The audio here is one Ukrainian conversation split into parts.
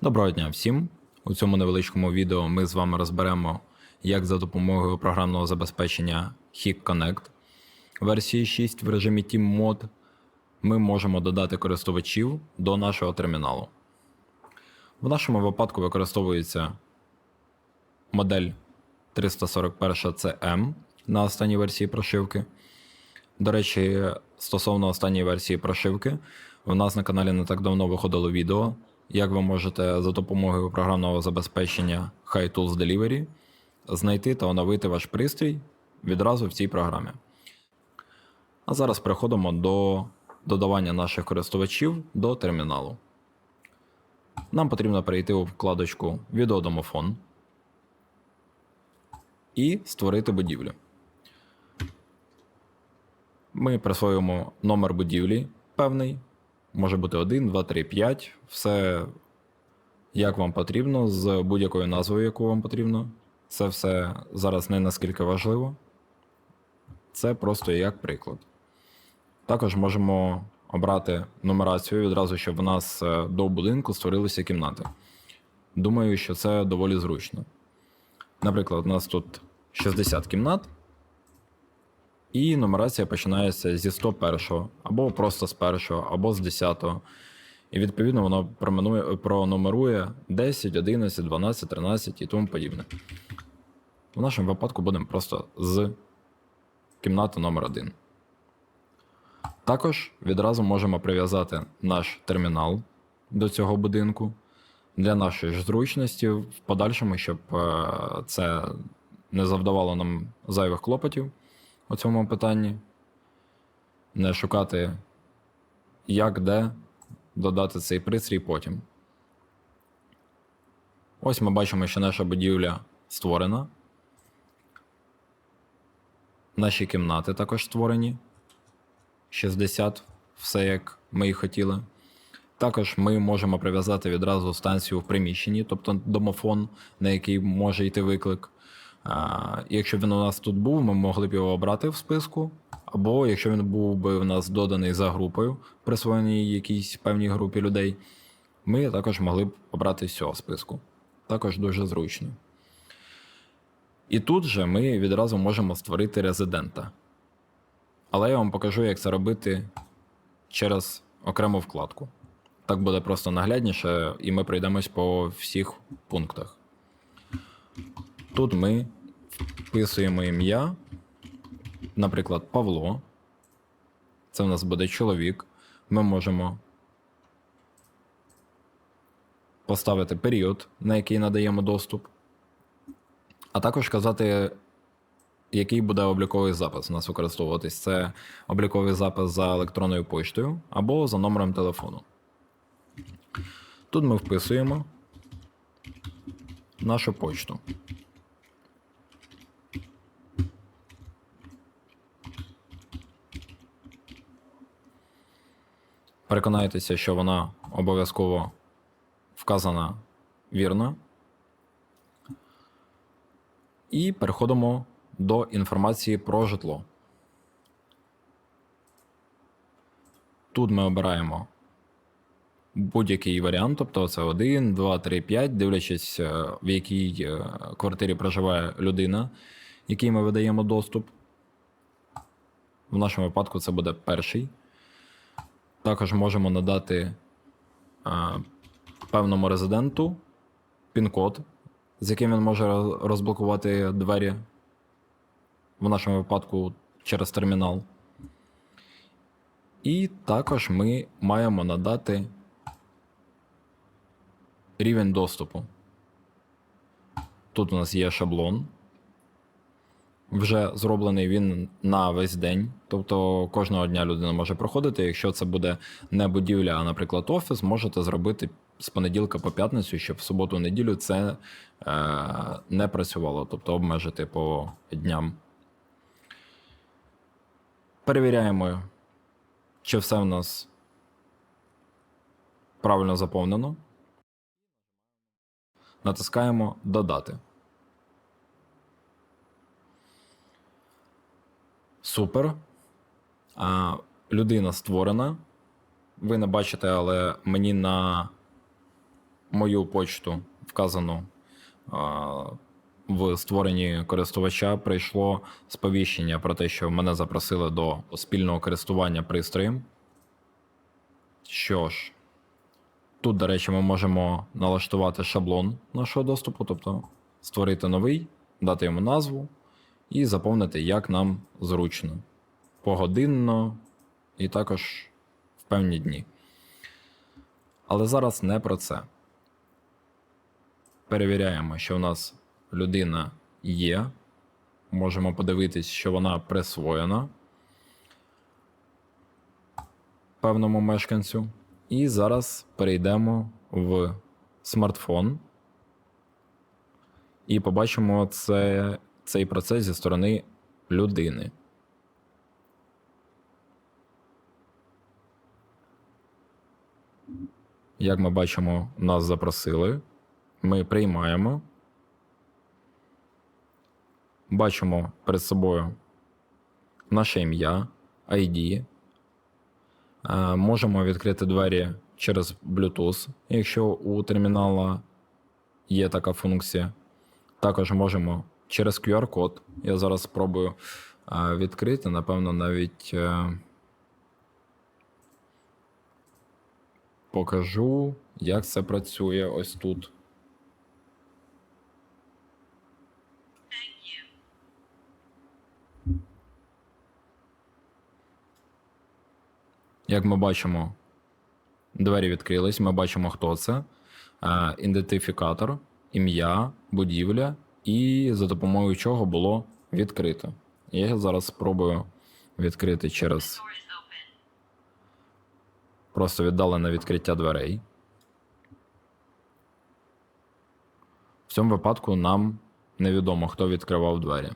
Доброго дня всім! У цьому невеличкому відео ми з вами розберемо, як за допомогою програмного забезпечення HIC Connect версії 6 в режимі Team Mode ми можемо додати користувачів до нашого терміналу. В нашому випадку використовується модель 341 CM на останній версії прошивки. До речі, стосовно останньої версії прошивки, у нас на каналі не так давно виходило відео, як ви можете за допомогою програмного забезпечення High Tools Delivery знайти та оновити ваш пристрій відразу в цій програмі. А зараз переходимо до додавання наших користувачів до терміналу. Нам потрібно перейти у вкладочку Відеодомофон і створити будівлю. Ми присвоюємо номер будівлі певний. Може бути 1, 2, 3, 5. Все як вам потрібно, з будь-якою назвою, яку вам потрібно. Це все зараз не наскільки важливо. Це просто як приклад. Також можемо обрати нумерацію відразу, щоб в нас е, до будинку створилися кімнати. Думаю, що це доволі зручно. Наприклад, у нас тут 60 кімнат. І нумерація починається зі 101-го, або просто з першого, або з 10-го. І відповідно воно променує- пронумерує 10, 11, 12, 13 і тому подібне. В нашому випадку будемо просто з кімнати номер 1. Також відразу можемо прив'язати наш термінал до цього будинку для нашої ж зручності в подальшому, щоб е, це не завдавало нам зайвих клопотів у цьому питанні. Не шукати, як де додати цей пристрій потім. Ось ми бачимо, що наша будівля створена. Наші кімнати також створені. 60, все як ми і хотіли. Також ми можемо прив'язати відразу станцію в приміщенні, тобто домофон, на який може йти виклик. А, Якщо він у нас тут був, ми могли б його обрати в списку. Або якщо він був би в нас доданий за групою, присвоєній якійсь певній групі людей, ми також могли б обрати з цього списку. Також дуже зручно. І тут же ми відразу можемо створити резидента. Але я вам покажу, як це робити через окрему вкладку. Так буде просто наглядніше, і ми пройдемось по всіх пунктах. Тут ми вписуємо ім'я, наприклад, Павло. Це в нас буде чоловік. Ми можемо поставити період, на який надаємо доступ, а також казати, який буде обліковий запис у нас використовуватись. Це обліковий запис за електронною поштою або за номером телефону. Тут ми вписуємо нашу почту. Переконайтеся, що вона обов'язково вказана вірно. І переходимо до інформації про житло. Тут ми обираємо будь-який варіант, тобто це 1, 2, 3, 5, дивлячись, е, в якій е, квартирі проживає людина, якій ми видаємо доступ. В нашому випадку це буде перший. Також можемо надати а, певному резиденту пін-код, з яким він може розблокувати двері. В нашому випадку через термінал. І також ми маємо надати рівень доступу. Тут у нас є шаблон. Вже зроблений він на весь день. Тобто кожного дня людина може проходити. Якщо це буде не будівля, а, наприклад, офіс, можете зробити з понеділка по п'ятницю, щоб в суботу-неділю це е, не працювало, тобто обмежити по дням. Перевіряємо, чи все в нас правильно заповнено. Натискаємо Додати. Супер. А, людина створена. Ви не бачите, але мені на мою почту, вказану а, в створенні користувача, прийшло сповіщення про те, що мене запросили до спільного користування пристроєм. Що ж, тут, до речі, ми можемо налаштувати шаблон нашого доступу, тобто створити новий, дати йому назву і заповнити, як нам зручно. Погодинно і також в певні дні. Але зараз не про це. Перевіряємо, що у нас людина є. Можемо подивитись, що вона присвоєна певному мешканцю. І зараз перейдемо в смартфон і побачимо це, цей процес зі сторони людини. Як ми бачимо, нас запросили. Ми приймаємо. Бачимо перед собою наше ім'я, ID. Е, Можемо відкрити двері через Bluetooth, якщо у термінала є така функція. Також можемо через QR-код. Я зараз спробую е, відкрити, напевно, навіть е, покажу, як це працює ось тут. Як ми бачимо, двері відкрились, ми бачимо, хто це. Е, Ідентифікатор, ім'я, будівля, і за допомогою чого було відкрито. Я зараз спробую відкрити через просто віддалене відкриття дверей. В цьому випадку нам невідомо, хто відкривав двері.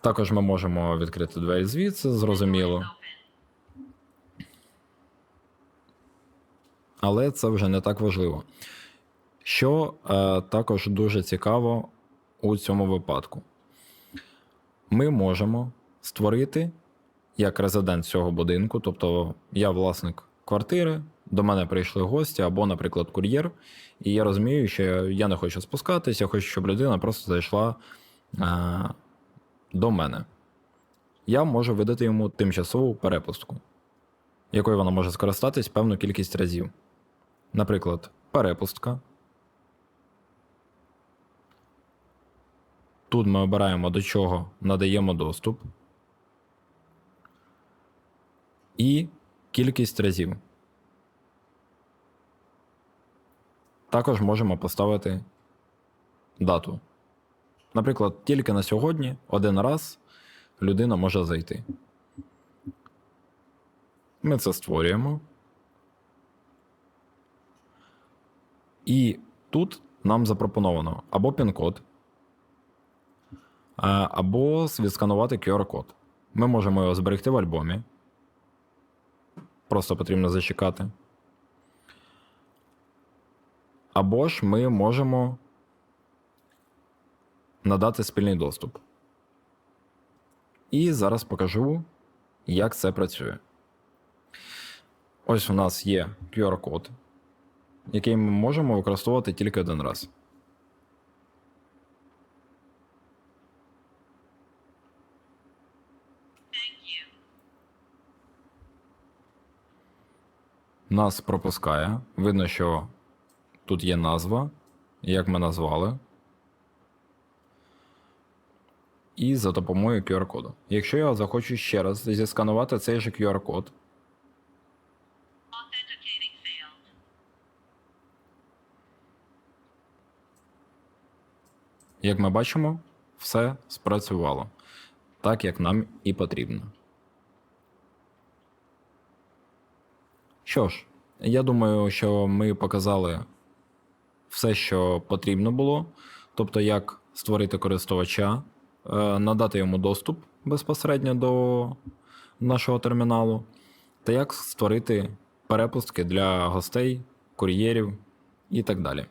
Також ми можемо відкрити двері звідси, зрозуміло. Але це вже не так важливо. Що е, також дуже цікаво у цьому випадку, ми можемо створити як резидент цього будинку, тобто я власник квартири, до мене прийшли гості або, наприклад, кур'єр, і я розумію, що я не хочу спускатись, я хочу, щоб людина просто зайшла е, до мене. Я можу видати йому тимчасову перепустку, якою вона може скористатись певну кількість разів. Наприклад, перепустка. Тут ми обираємо до чого надаємо доступ. І кількість разів. Також можемо поставити дату. Наприклад, тільки на сьогодні один раз людина може зайти. Ми це створюємо. І тут нам запропоновано або пін-код, або відсканувати QR-код. Ми можемо його зберегти в альбомі. Просто потрібно зачекати. Або ж ми можемо надати спільний доступ. І зараз покажу, як це працює. Ось у нас є QR-код, який ми можемо використовувати тільки один раз. Нас пропускає. Видно, що тут є назва, як ми назвали. І за допомогою QR-коду. Якщо я захочу ще раз зісканувати цей же QR-код, як ми бачимо, все спрацювало так, як нам і потрібно. Що ж, я думаю, що ми показали все, що потрібно було. Тобто, як створити користувача, е, надати йому доступ безпосередньо до нашого терміналу, та як створити перепустки для гостей, кур'єрів і так далі.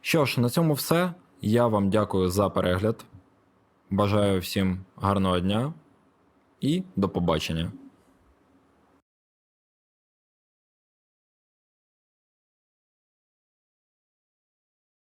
Що ж, на цьому все. Я вам дякую за перегляд. Бажаю всім гарного дня і до побачення.